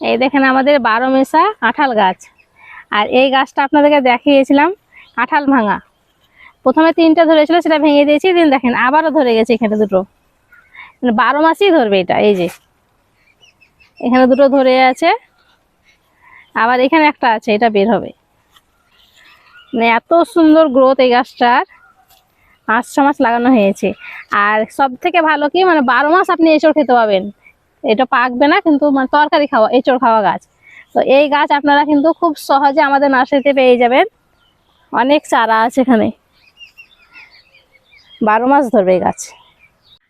এই দেখেন আমাদের বারো মেশা কাঁঠাল গাছ। আর এই গাছটা আপনাদেরকে দেখিয়েছিলাম কাঁঠাল ভাঙা। প্রথমে তিনটা ধরেছিল, সেটা ভেঙে দিয়েছি, দিন দেখেন আবারও ধরে গেছে এখানে দুটো। মানে বারো মাসই ধরবে এটা, এই যে। এখানে দুটো ধরে আছে, আবার এখানে একটা আছে, এটা বের হবে। মানে এত সুন্দর গ্রোথ এই গাছটার, পাঁচ ছ মাস লাগানো হয়েছে। আর সব থেকে ভালো কি মানে বারো মাস আপনি এঁচড় খেতে পাবেন। এটা পাকবে না, কিন্তু মানে তরকারি খাওয়া, এঁচড় খাওয়া গাছ। তো এই গাছ আপনারা কিন্তু খুব সহজে আমাদের নার্সারিতে পেয়ে যাবেন। অনেক চারা আছে এখানে। বারো মাস ধরবে এই গাছ।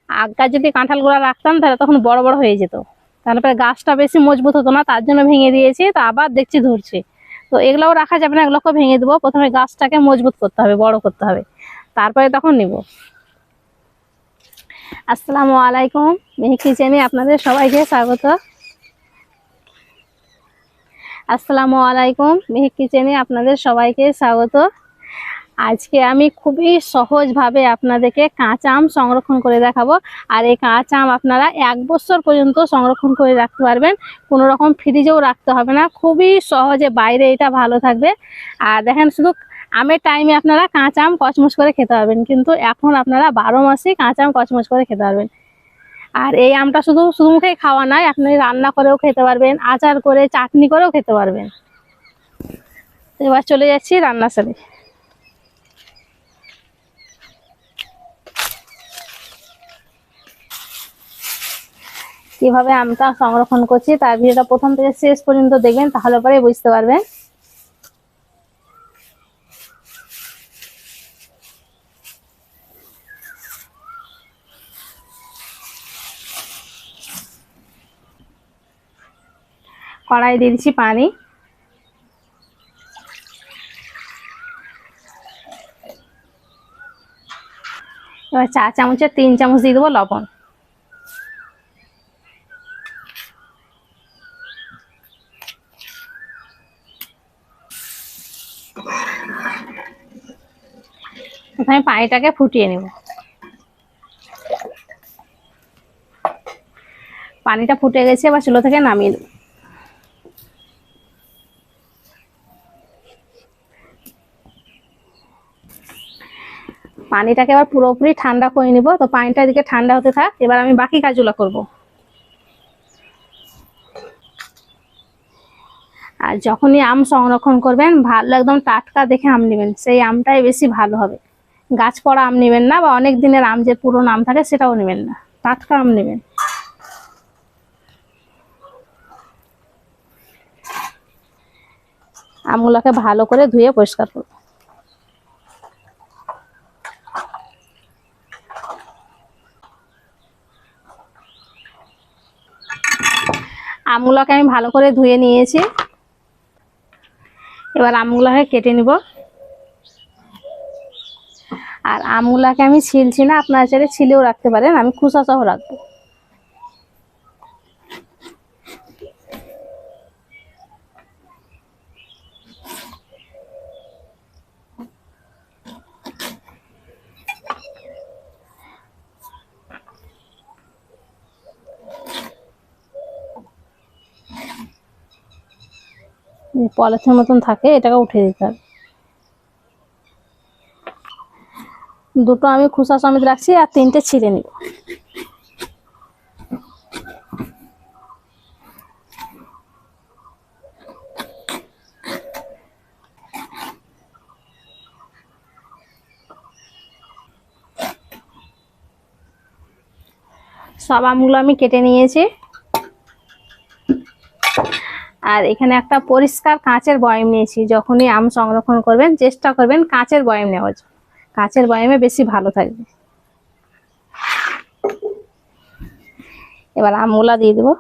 আগা যদি কাঁঠালগুলো রাখতাম, তাহলে তখন বড় বড় হয়ে যেত। তাহলে পরে গাছটা বেশি মজবুত হতো না, তার জন্য ভেঙে দিয়েছি, তো আবার দেখছি ধরছে। তো এগুলোও রাখা যাবে না এগুলোকে ভেঙে দেবো। প্রথমে গাছটাকে মজবুত করতে হবে, বড় করতে হবে। তারপরে তখন নিব। আসসালামু আলাইকুম। মেহি কিচেনে আপনাদের সবাইকে স্বাগত। আসসালামু আলাইকুম। মেহি কিচেনে আপনাদের সবাইকে স্বাগত। আজকে আমি খুবই সহজভাবে আপনাদেরকে কাঁচা আম সংরক্ষণ করে দেখাবো। আর এই কাঁচা আম আপনারা এক বছর পর্যন্ত সংরক্ষণ করে রাখতে পারবেন। কোনো রকম ফ্রিজেও রাখতে হবে না। খুবই সহজে বাইরে এটা ভালো থাকবে। আর দেখেন শুধু আমের টাইমে আপনারা কাঁচা আম কচমচ করে খেতে পারবেন। কিন্তু এখন আপনারা বারো মাসেই কাঁচা আম কচমচ করে খেতে পারবেন। আর এই আমটা শুধু শুধু মুখেই খাওয়া নয়, আপনি রান্না করেও খেতে পারবেন, আচার করে, চাটনি করেও খেতে পারবেন। এবার চলে যাচ্ছি রান্না সালে কীভাবে আমটা সংরক্ষণ করছি, তার ভিডিওটা প্রথম থেকে শেষ পর্যন্ত দেখবেন, তাহলে পরে বুঝতে পারবেন। কড়াই দিয়ে দিচ্ছি পানি। এবার চা চামচের তিন চামচ দিয়ে দেবো লবণ। প্রথমে পানিটাকে ফুটিয়ে নেব। পানিটা ফুটে গেছে, এবার চুলো থেকে নামিয়ে দেবো। পানিটাকে এবার পুরোপুরি ঠান্ডা করে নিব। তো পানিটা এদিকে ঠান্ডা হতে থাক, এবার আমি বাকি কাজগুলো করব। আর যখনই আম সংরক্ষণ করবেন, ভালো একদম টাটকা দেখে আম নেবেন। সেই আমটাই বেশি ভালো হবে। গাছ পড়া আম নেবেন না বা অনেক দিনের আম যে পুরনো আম থাকে, সেটাও নেবেন না। টাটকা আম নেবেন। আমগুলোকে ভালো করে ধুয়ে পরিষ্কার করব। আমগুলোকে আমি ভালো করে ধুয়ে নিয়েছি। এবার আমগুলোকে কেটে নিব। আর আমগুলাকে আমি ছিলছি না, আপনার ছেড়ে ছিলেও রাখতে পারেন, আমি খুসা সহ রাখব। পলিথিন মতন থাকে, এটাকে উঠে দিতে হবে। দুটো আমি খুসা সমেত রাখছি আর তিনটে ছিঁড়ে নিব। সব আমগুলো আমি কেটে নিয়েছি। আর এখানে একটা পরিষ্কার কাঁচের বয়াম নিয়েছি, যখনই আম সংরক্ষণ করবেন, চেষ্টা করবেন কাঁচের বয়াম নেওয়ার জন্য। কাঁচের বয়ামে বেশি ভালো থাকবে। এবার আমগুলা দিয়ে দেবো।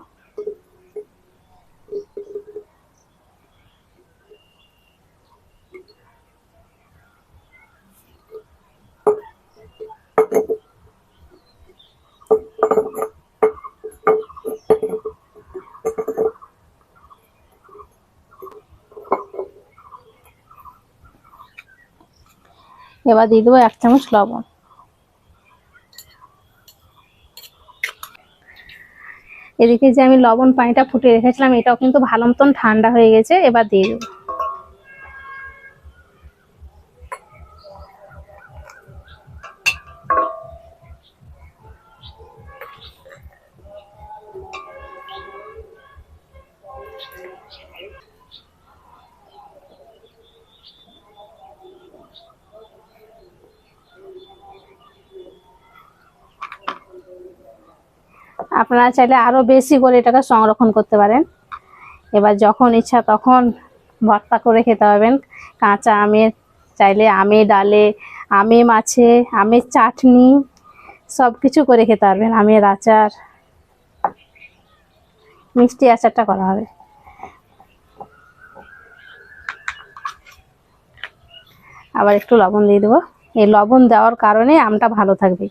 এবার দিয়ে দেবো এক চামচ লবণ। এদিকে যে আমি লবণ পানিটা ফুটিয়ে রেখেছিলাম, এটাও কিন্তু ভালো মতন ঠান্ডা হয়ে গেছে, এবার দিয়ে দেবো। আপনারা চাইলে আরও বেশি করে এটাকে সংরক্ষণ করতে পারেন। এবার যখন ইচ্ছা তখন ভর্তা করে খেতে পারবেন। কাঁচা আমের চাইলে আমে ডালে আমে মাছে, আমের চাটনি সব কিছু করে খেতে পারবেন। আমের আচার, মিষ্টি আচারটা করা হবে। আবার একটু লবণ দিয়ে দেবো। এই লবণ দেওয়ার কারণে আমটা ভালো থাকবে।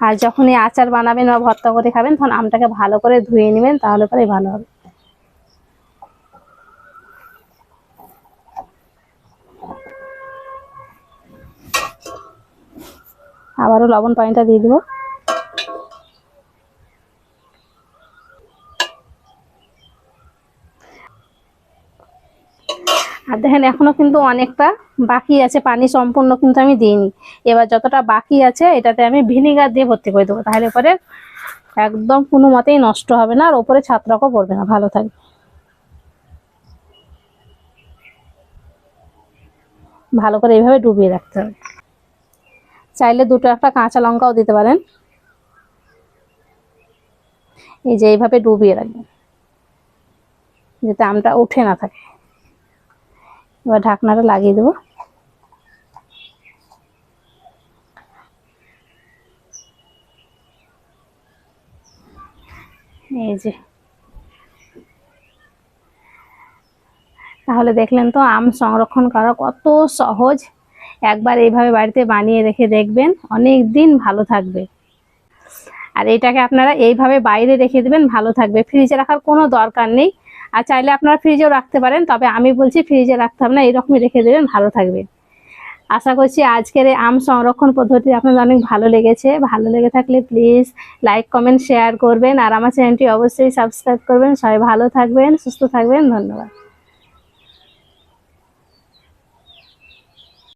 আর যখন এই আচার বানাবেন বা ভর্তা করে খাবেন, তখন আমটাকে ভালো করে ধুয়ে নেবেন, তাহলে পরে ভালো হবে। আবারও লবণ পানিটা দিয়ে দেবো আর দেখেন, এখনও কিন্তু অনেকটা বাকি আছে। পানি সম্পূর্ণ কিন্তু আমি দিইনি। এবার যতটা বাকি আছে, এটাতে আমি ভিনিগার দিয়ে ভর্তি করে দেবো। তাহলে পরে একদম কোনো মতেই নষ্ট হবে না, আর ওপরে ছাত্রকও পড়বে না। ভালো থাকবে। ভালো করে এইভাবে ডুবিয়ে রাখতে হবে। চাইলে দুটো একটা কাঁচা লঙ্কাও দিতে পারেন। এই যে এইভাবে ডুবিয়ে রাখবেন, যাতে আমটা উঠে না থাকে। এবার ঢাকনাটা লাগিয়ে দেবো। এই যে। তাহলে দেখলেন তো আম সংরক্ষণ করা কত সহজ। একবার এইভাবে বাড়িতে বানিয়ে রেখে দেখবেন, অনেক দিন ভালো থাকবে। আর এটাকে আপনারা এইভাবে বাইরে রেখে দেবেন, ভালো থাকবে। ফ্রিজে রাখার কোনো দরকার নেই। আর চাইলে আপনারা ফ্রিজেও রাখতে পারেন, তবে আমি বলছি ফ্রিজে রাখতে হবে না, এইরকমই রেখে দেবেন, ভালো থাকবে। আশা করছি আজকের এই আম সংরক্ষণ পদ্ধতি আপনাদের অনেক ভালো লেগেছে। ভালো লেগে থাকলে প্লিজ লাইক কমেন্ট শেয়ার করবেন, আর আমার চ্যানেলটি অবশ্যই সাবস্ক্রাইব করবেন। সবাই ভালো থাকবেন, সুস্থ থাকবেন, ধন্যবাদ।